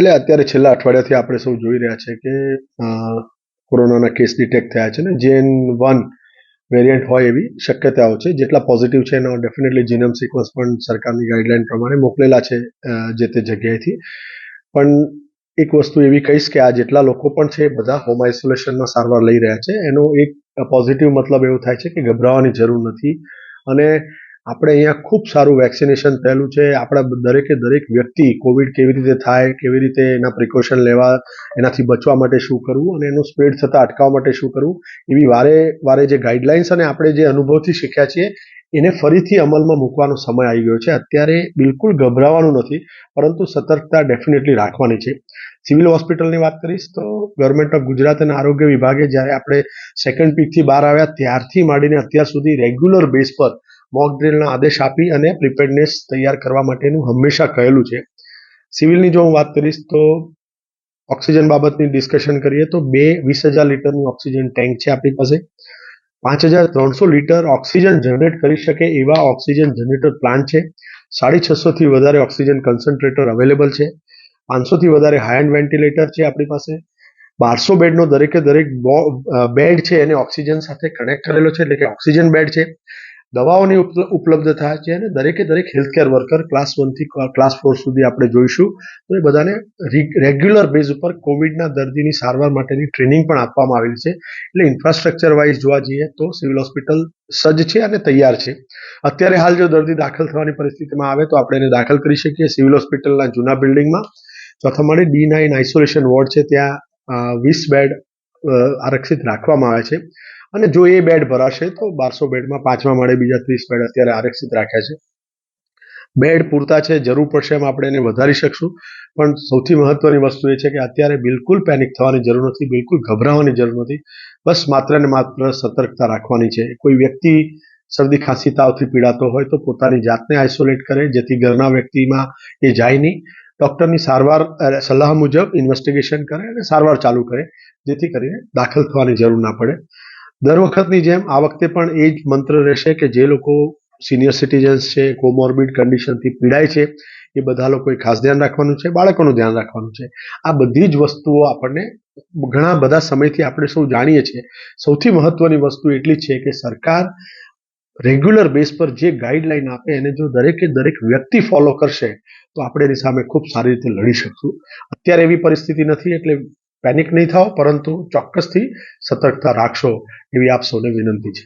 એટલે અત્યારે છેલ્લા અઠવાડિયાથી આપણે સૌ જોઈ રહ્યા છે કે કોરોનાના કેસ ડિટેક્ટ થયા છે ને જેન વન વેરિયન્ટ હોય એવી શક્યતાઓ છે, જેટલા પોઝિટિવ છે એનો ડેફિનેટલી જીનમ સિક્વન્સ પણ સરકારની ગાઈડલાઈન પ્રમાણે મોકલેલા છે જે તે જગ્યાએથી. પણ એક વસ્તુ એવી કહીશ કે આ જેટલા લોકો પણ છે, બધા હોમ આઇસોલેશનમાં સારવાર લઈ રહ્યા છે. એનો એક પોઝિટિવ મતલબ એવો થાય છે કે ગભરાવાની જરૂર નથી. અને આપણે અહીંયા ખૂબ સારું વેક્સિનેશન થયેલું છે. આપણા દરેકે દરેક વ્યક્તિ કોવિડ કેવી રીતે થાય, કેવી રીતે એના પ્રિકોશન લેવા, એનાથી બચવા માટે શું કરવું અને એનું સ્પ્રેડ થતાં અટકાવવા માટે શું કરવું, એવી વારે વારે જે ગાઈડલાઇન્સ અને આપણે જે અનુભવથી શીખ્યા છીએ, એને ફરીથી અમલમાં મૂકવાનો સમય આવી ગયો છે. અત્યારે બિલકુલ ગભરાવાનું નથી, પરંતુ સતર્કતા ડેફિનેટલી રાખવાની છે. સિવિલ હોસ્પિટલની વાત કરીશ તો ગવર્મેન્ટ ઓફ ગુજરાત અને આરોગ્ય વિભાગે જ્યારે આપણે સેકન્ડ પીકથી બહાર આવ્યા ત્યારથી માંડીને અત્યાર સુધી રેગ્યુલર બેઝ પર મોક ડ્રિલના આદેશ આપી અને પ્રિપેરનેસ તૈયાર કરવા માટેનું હંમેશા કહેલું છે. સિવિલની જો હું વાત કરીશ તો ઓક્સિજન બાબતની ડિસ્કશન કરીએ તો બે વીસ હજાર લીટરનું ઓક્સિજન ટેન્ક છે આપણી પાસે. પાંચ હજાર ત્રણસો લીટર ઓક્સિજન જનરેટ કરી શકે એવા ઓક્સિજન જનરેટર પ્લાન્ટ છે. સાડી છસોથી વધારે ઓક્સિજન કન્સન્ટ્રેટર અવેલેબલ છે. પાંચસોથી વધારે હાઈ એન્ડ વેન્ટિલેટર છે આપણી પાસે. બારસો બેડનો દરેકે દરેક બેડ છે એને ઓક્સિજન સાથે કનેક્ટ કરેલો છે એટલે કે ઓક્સિજન બેડ છે. દવાઓની ઉપલ- ઉપલબ્ધતા છે અને દરેકે દરેક હેલ્થકેર વર્કર ક્લાસ વનથી ક્લાસ ફોર સુધી આપણે જોઈશું. તો એ બધાને રેગ્યુલર બેઝ ઉપર કોવિડના દર્દીની સારવાર માટેની ટ્રેનિંગ પણ આપવામાં આવેલી છે. એટલે ઇન્ફ્રાસ્ટ્રક્ચર વાઇઝ જોવા જઈએ તો સિવિલ હોસ્પિટલ સજ્જ છે અને તૈયાર છે. અત્યારે હાલ જો દર્દી દાખલ થવાની પરિસ્થિતિમાં આવે તો આપણે એને દાખલ કરી શકીએ સિવિલ હોસ્પિટલના જૂના બિલ્ડિંગમાં ચોથા માળે ડી નાઇન આઇસોલેશન વોર્ડ છે. ત્યાં વીસ બેડ આરક્ષિત રાખવામાં આવે છે. અને જો એ બેડ ભરાશે તો બારસો બેડમાં પાંચમા માળે, બીજા ત્રીસ બેડ અત્યારે આરક્ષિત રાખ્યા છે. બેડ પૂરતા છે, જરૂર પડશે એમ આપણે એને વધારી શકશું. પણ સૌથી મહત્વની વસ્તુ એ છે કે અત્યારે બિલકુલ પેનિક થવાની જરૂર નથી, બિલકુલ ગભરાવાની જરૂર નથી. બસ માત્ર ને માત્ર સતર્કતા રાખવાની છે. કોઈ વ્યક્તિ શરદી, ખાંસી, તાવથી પીડાતો હોય તો પોતાની જાતને આઇસોલેટ કરે, જેથી ઘરના વ્યક્તિમાં એ જાય નહીં. ડૉક્ટરની સારવાર સલાહ મુજબ ઇન્વેસ્ટિગેશન કરે અને સારવાર ચાલુ કરે, જેથી કરીને દાખલ થવાની જરૂર ના પડે. દર વખતની જેમ આ વખતે પણ એ જ મંત્ર રહેશે કે જે લોકો સિનિયર સિટીઝન્સ છે કોમોર્બિડ કન્ડિશનથી પીડાય છે, એ બધા લોકોએ ખાસ ધ્યાન રાખવાનું છે, બાળકોનું ધ્યાન રાખવાનું છે. આ બધી જ વસ્તુઓ આપણને ઘણા બધા સમયથી આપણે સૌ જાણીએ છીએ. સૌથી મહત્વની વસ્તુ એટલી છે કે સરકાર રેગ્યુલર બેઝ પર જે ગાઈડલાઈન આપે એને જો દરેકે દરેક વ્યક્તિ ફોલો કરશે, તો આપણે એની સામે ખૂબ સારી રીતે લડી શકશું. અત્યારે એવી પરિસ્થિતિ નથી, એટલે પેનિક નહીં થાઓ, પરંતુ ચોક્કસથી સતર્કતા રાખશો એવી આપ સૌને વિનંતી છે.